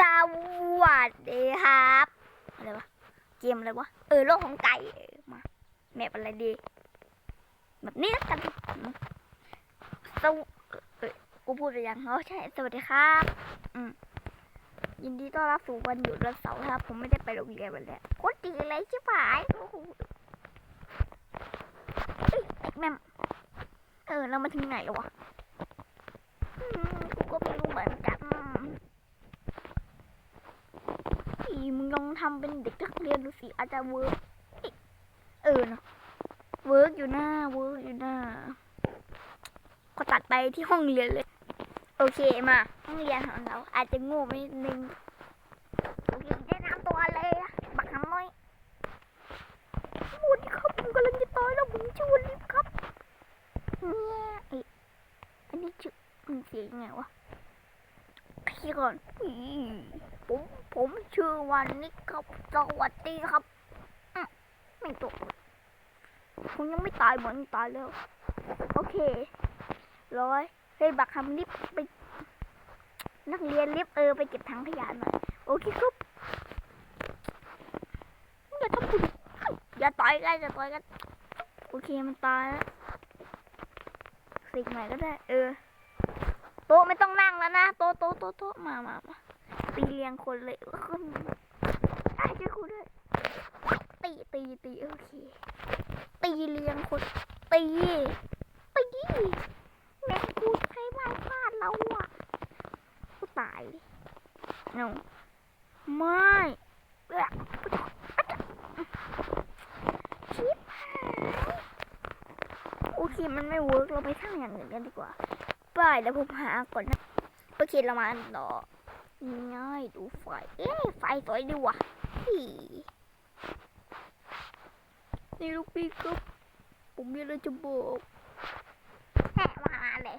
สวัสดีครับอะไรวะเกมอะไรวะเออโลกของไก่มาแมปอะไรดี แบบนี้แล้วกันสวเอ้กูพูดไปยังอ๋อใช่สวัสดีครับ อืมยินดีต้อนรับสู่วันหยุดวันเสาร์ครับ ผมไม่ได้ไปโรงเรียนวันแรกโคตรดีเลยใช่ไหมโอ้โหเอ้ยแม่เออเรามาถึงไหนแล้ววะอืมกูก็ไม่รู้เหมือนกัน อี มึงลองทำเป็นเด็กนักเรียนดูสิอาจจะเวิร์กเอ๊ะเออเนาะเวิร์กอยู่หน้าเวิร์กอยู่หน้าก็ตัดไปที่ห้องเรียนเลย โอเคมาห้องเรียนของเราอาจจะง่ไปนิดนึงโอเคแนะนำตัวเลยนะบักคำน้อยสวัสดีครับผมกำลังจะตายแล้วผมชื่อวลิฟครับเนี่ยเอ๊ะอันนี้ชื่อมันเสียงยังไงวะพี่ก่อนอ ผมชื่อวันนี้ครับ สวัสดีครับ ไม่ตกผมยังไม่ตายเหมือนตายแล้ว โอเค ร้อยเฮ้ยบักคำลิฟไป นักเรียนลิฟเออไปเก็บถังขยะหน่อย โอเคครับอย่าทำกูดิอย่าต่อยกันอย่าต่อยกัน โอเคมันตายแล้วสิกใหม่ก็ได้ เออ โต๊ะไม่ต้องนั่งแล้วนะ โต๊ะโต๊ะโต๊ะโต๊ะมามามา ตีเรียงคนเลยคนได้ช่วยครูด้วยตีตีตีโอเค ตีเรียงคน ตี ตีแม่กูใช้ไม้ฟาดเราอะกูตายเนาไม่เอ้อชิบหายโอเคมันไม่เวิร์กเราไปสร้างอย่างอื่นกันดีกว่าไปเดี๋ยวผมหาก่อนนะโอเคเรามาต่อ ง่ายดูไฟ เอ้ไฟสวยดีว่ะอีนี่ลูกพี่ครับผมมีอะไรจะบอกแม่มาเลย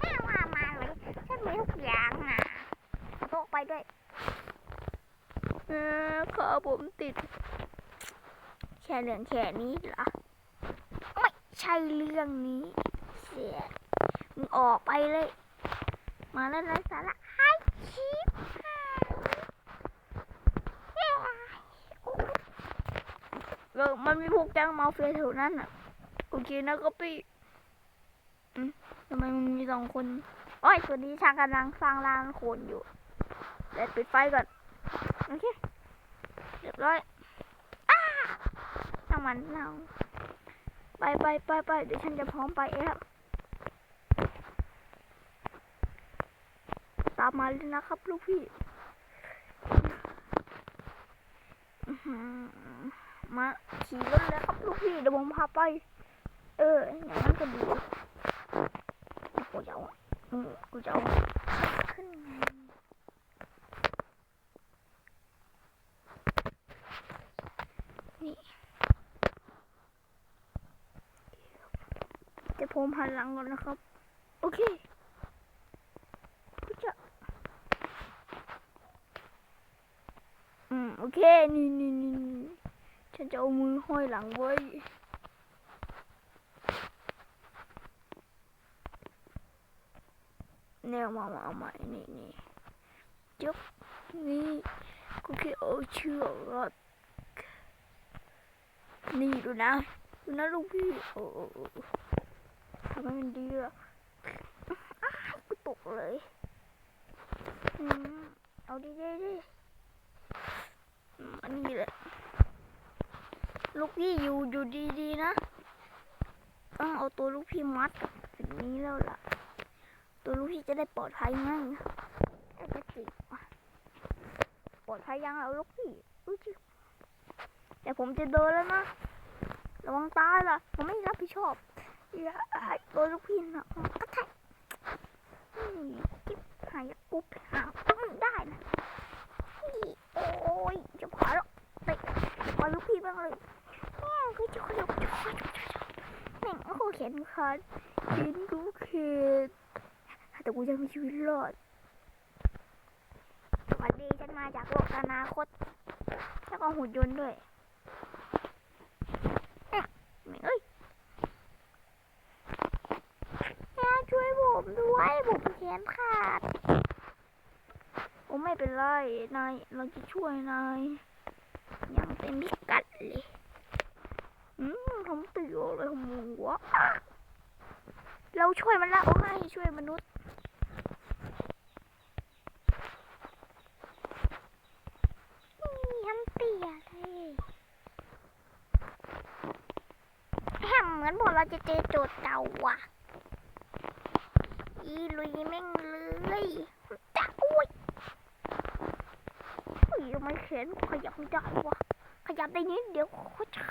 แม่มามาเลยฉันมีทุกอย่างอะโต๊ะไปด้วยเออขาผมติดแค่เรื่องแค่นี้เหรอ ไม่ใช่เรื่องนี้ เสียมึงออกไปเลย มาแล้วไรสาระ ไอ้ชิบหายเย้เออมันมีพวกแก๊งมาเฟียแถวนั้นอะ โอเคนะก็พี่อืมทำไมมันมีสองคนโอ้ยส่วนนี้ช่างกำลังสร้างร้านโคนอยู่เดี๋ยวปิดไฟก่อน โอเค เรียบร้อยอ้าช่างมันเราไปไปไปไปเดี๋ยวฉันจะพร้อมไปเองครับามมาเลยนะครับ ลูกพี่ มาขี่รถเลยครับ ลูกพี่เดี๋ยวผมพาไป เอออย่างนั้นก็ดีกูจะเอากูจะเอาขึ้นไงนี่เดี๋ยวผมหันหลังก่อนนะครับ โอเคกูจะ อืม โอเค นี่นี่นี่ฉันจะเอามือห้อยหลังไว้เนี่ยมามาเอาใหม่นี่นี่จุ๊บนี่กูแค่เอาเชือกรัดนี่ดูนะ ดูนะลูกพี่ โอ้โอ้โอ้ทำให้มันดีอะอ้าวกูตกเลยอืมเอาดีดีดิ อันนี้แหละลูกพี่อยู่อยู่ดีๆนะ ต้องเอาตัวลูกพี่มัดกับสิ่งนี้แล้วล่ะ ตัวลูกพี่จะได้ปลอดภัยไงไอ้กระจิกปลอดภัยยังเอาลูกพี่อุ๊ยแต่ผมจะเดินแล้วนะ ระวังตายล่ะ ผมไม่รับผิดชอบอย่าให้ตัวลูกพี่นะกระแทกนี่จิ๊บหายกูไปหาไม่ได้นะนี่โอ้ยจะผ่าแล้วเตะปล่อยลูกพี่บ้างเลยแม่งก็จะขยับจะขยับแม่งโอ้โหเขียนขาดเขียนดูเขียนแต่กูยังมีชีวิตรอดสวัสดีฉันมาจากโลกอนาคต แล้วก็หุ่นยนต์ด้วยเอ้ยแม่ช่วยผมด้วยผมแขนขาดผมไม่เป็นไรนายเราจะช่วยนายอย่างเต็มพิกัดเลย อืมทำประโยชน์อะไรของมึงวเราช่วยมันละโอ้ให้ช่วยมนุษย์นี่ทำเตียเลยแฮมเหมือนพวกเราจะเจอโจทย์เก่าว่ะ อีลุยแม่งเลยจ้าอุ้ยอุ้ยทำไมแขนกูขยับไม่ได้วะขยับได้นิดเดียวโคตรช้า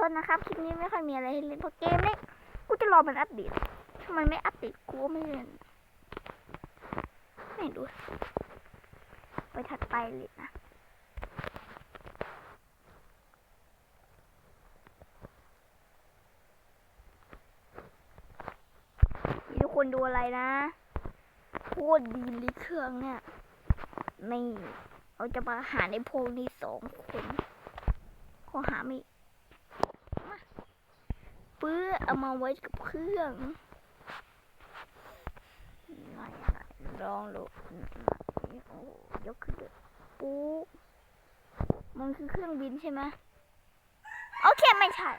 โทษนะครับ คลิปนี้ไม่ค่อยมีอะไรให้เล่นเพราะเกมเล็กกูจะรอมันอัปเดต ถ้ามันไม่อัปเดตกูก็ไม่เล่น ไม่ดู ไปถัดไปเลยนะทุกคนดูอะไรนะโคตรดีลยเครื่องเนี่ยนี่เราจะมาหาในพวกนี้สองคน ขอหาไม่ เพื่อเอามาไว้กับเครื่องไหนไหนลองดูโอ้ยกขึ้นเลยปุ๊บมันคือเครื่องบินใช่ไหมโอเคไม่ใช่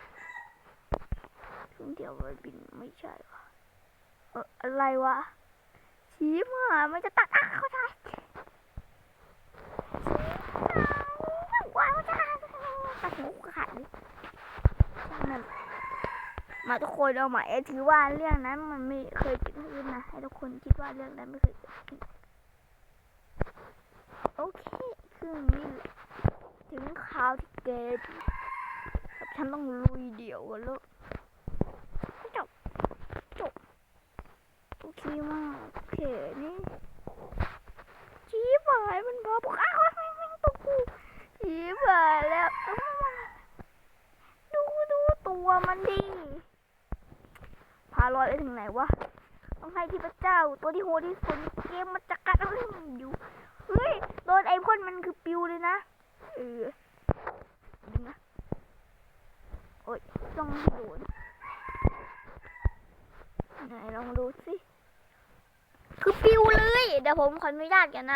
เครื่องเดียวไว้บินไม่ใช่วะเอออะไรวะชี้มามันจะตัดอะเข้าใจชี้มาว่ามันจะตัดหูขาดดิช่างมัน มาทุกคนเอาหม่ถือว่าเรื่องนั้นมันไม่เคยเกิดขึ้นนะให้ทุกคนคิดว่าเรื่องนั้นไม่เคยเกิดขึ้นโอเคคือนี่ถึงคราวที่เกมกับฉันต้องลุยเดี่ยวกันแล้วจบจบโอเคมากโอเคนี่ชี้บายมันพอบอกอ้าวแม่งแม่งตัวกูชี้บายแล้วดูดูตัวมันดิาลอยไปถึงไหนวะ ต้องให้ที่พระเจ้า ตัวที่โหดที่สุดในเกมมันจะกัดอาเรื่องอยู่ เฮ้ย โดนไอพ่นมันคือปิวเลยนะ เออดึงนะ โอ้ย ต้องโดนไหนลองดูสิ คือปิวเลย เดี๋ยวผมขออนุญาตกันนะ